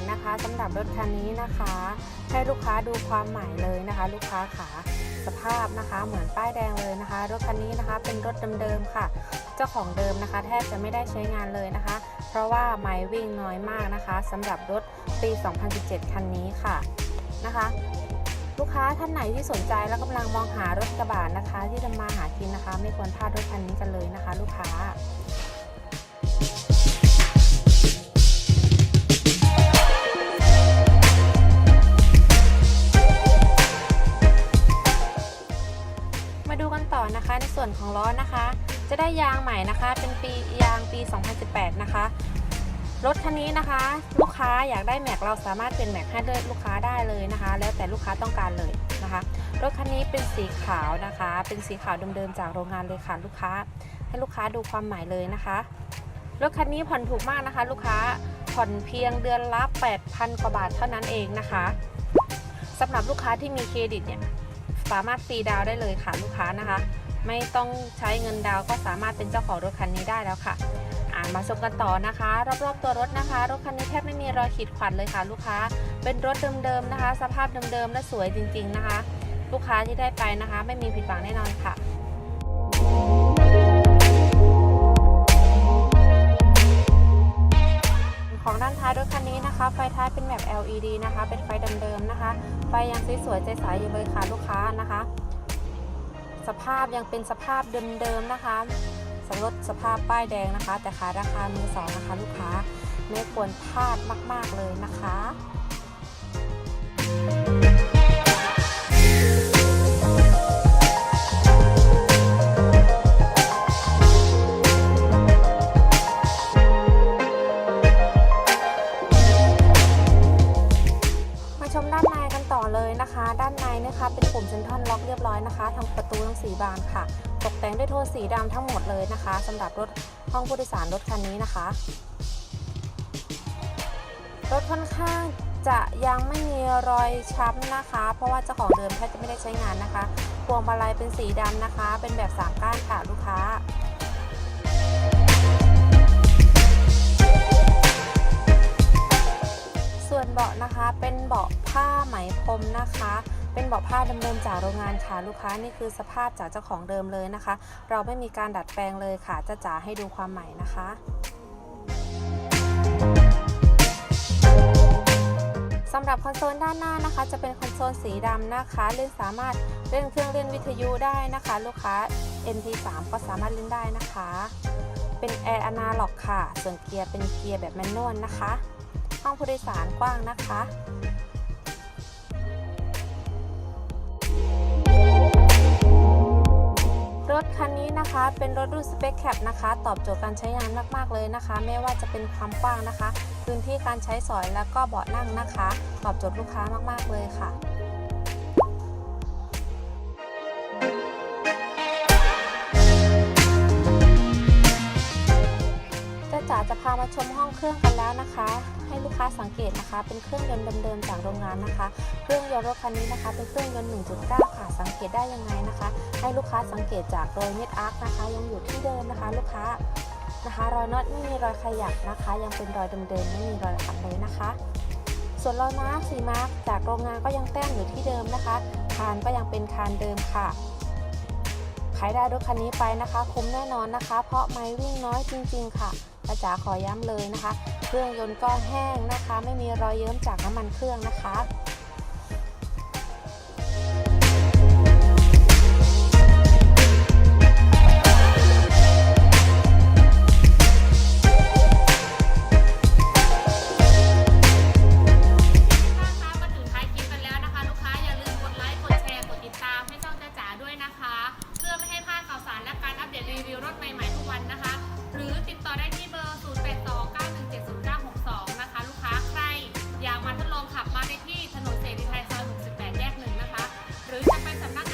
อนนะคะสำหรับรถคันนี้นะคะ ให้ลูกค้าดูความใหม่เลยนะคะ ลูกค้าขาสภาพนะคะ เหมือนป้ายแดงเลยนะคะ รถคันนี้นะคะ เป็นรถเดิมๆค่ะ เจ้าของเดิมนะคะ แทบจะไม่ได้ใช้งานเลยนะคะ เพราะว่าไมล์วิ่งน้อยมากนะคะสำหรับรถปี 2017 คันนี้ค่ะนะคะลูกค้าท่านไหนที่สนใจและกำลังมองหารถกระบะนะคะ ที่จะมาหากินนะคะ ไม่ควรพลาดรถคันนี้กันเลยนะคะ ลูกค้า ล้อนะคะ จะได้ยางใหม่นะคะ เป็นปียางปี 2018 นะคะ รถคันนี้นะคะ ลูกค้าอยากได้แม็กเราสามารถเป็นแม็กให้เลือกลูกค้าได้เลยนะคะ แล้วแต่ลูกค้าต้องการเลยนะคะ รถคันนี้เป็นสีขาวนะคะ เป็นสีขาวเดิมๆจากโรงงานเลยค่ะลูกค้า ให้ลูกค้าดูความหมายเลยนะคะ รถคันนี้ผ่อนถูกมากนะคะ ลูกค้าผ่อนเพียงเดือนละ 8,000 กว่าบาทเท่านั้นเองนะคะสำหรับลูกค้าที่มีเครดิตเนี่ยสามารถฟรีดาวได้เลยค่ะลูกค้านะคะ ไม่ต้องใช้เงินดาวก็สามารถเป็นเจ้าของรถคันนี้ได้แล้วค่ะอ่ามาชมกันต่อนะคะ รอบๆตัวรถนะคะ รถคันนี้แทบไม่มีรอยขีดข่วนเลยค่ะลูกค้า เป็นรถเดิมๆนะคะ สภาพเดิมๆและสวยจริง ๆนะคะ ลูกค้าที่ได้ไปนะคะ ไม่มีผิดหวังแน่นอนค่ะของด้านท้ายรถคันนี้นะคะ ไฟท้ายเป็นแบบ LED นะคะ เป็นไฟเดิมๆนะคะ ไฟยังสวยๆใจใสอยู่เลยค่ะลูกค้านะคะ สภาพยังเป็นสภาพเดิมๆนะคะสำรถสภาพป้ายแดงนะคะ แต่ขายราคามือสองนะคะลูกค้าไม่ควรพลาดมาก ๆเลยนะคะ ด้านในนะคะ เป็นปุ่มเซนทรัลล็อกเรียบร้อยนะคะทำประตูทั้งสีบานค่ะ ตกแต่งด้วยโทนสีดำทั้งหมดเลยนะคะสำหรับรถห้องผู้โดยสารรถคันนี้นะคะ รถค่อนข้างจะยังไม่มีรอยช้ำนะคะ เพราะว่าเจ้าของเดิมแทบจะไม่ได้ใช้งานนะคะพวงมาลัยเป็นสีดำนะคะ เป็นแบบสามก้านค่ะลูกค้า ส่วนเบาะนะคะเป็นเบาะผ้าไหมพรมนะคะ เป็นเบาะผ้าเดิมๆจากโรงงานค่ะลูกค้านี่คือสภาพจากเจ้าของเดิมเลยนะคะ เราไม่มีการดัดแปลงเลยค่ะจะจ๋าให้ดูความใหม่นะคะสำหรับคอนโซลด้านหน้านะคะ จะเป็นคอนโซลสีดำนะคะเล่นสามารถเล่นเครื่องเล่นวิทยุได้นะคะ ลูกค้า NT3 ก็สามารถเล่นได้นะคะ เป็นแอร์อนาล็อกค่ะ ส่วนเกียร์เป็นเกียร์แบบแมนนวลนะคะ องผู้โดยสารกว้างนะคะรถคันนี้นะคะเป็นรถรุ่นสเปคแคปนะคะ ตอบโจทย์การใช้งานมาก ๆ เลยนะคะ ไม่ว่าจะเป็นความกว้างนะคะ พื้นที่การใช้สอยแล้วก็เบาะนั่งนะคะ ตอบโจทย์ลูกค้ามาก ๆ เลยค่ะ จะพามาชมห้องเครื่องกันแล้วนะคะ ให้ลูกค้าสังเกตนะคะ เป็นเครื่องยนต์เดิมๆจากโรงงานนะคะ เครื่องยนต์รถคันนี้นะคะ เป็นเครื่องยนต์ 1.9 ค่ะ สังเกตได้ยังไงนะคะ ให้ลูกค้าสังเกตจากรอยเม็ดอาร์คนะคะ ยังอยู่ที่เดิมนะคะ ลูกค้านะคะรอยน็อตไม่มีรอยขยับนะคะ ยังเป็นรอยเดิมๆไม่มีรอยขัดเลยนะคะ ส่วนรอยมาร์คสีมาร์คจากโรงงานก็ยังแต้มอยู่ที่เดิมนะคะคานก็ยังเป็นคานเดิมค่ะใครได้รถคันนี้ไปนะคะ คุ้มแน่นอนนะคะ เพราะไม่วิ่งน้อยจริง ๆ ค่ะ ป้าจ๋าขอย้ำเลยนะคะ เครื่องยนต์ก็แห้งนะคะ ไม่มีรอยเยิ้มจากน้ำมันเครื่องนะคะด้วยนะคะ เพื่อไม่ให้พลาดข่าวสารและการอัปเดตรีวิวรถใหม่ๆทุกวันนะคะ หรือติดต่อได้ también.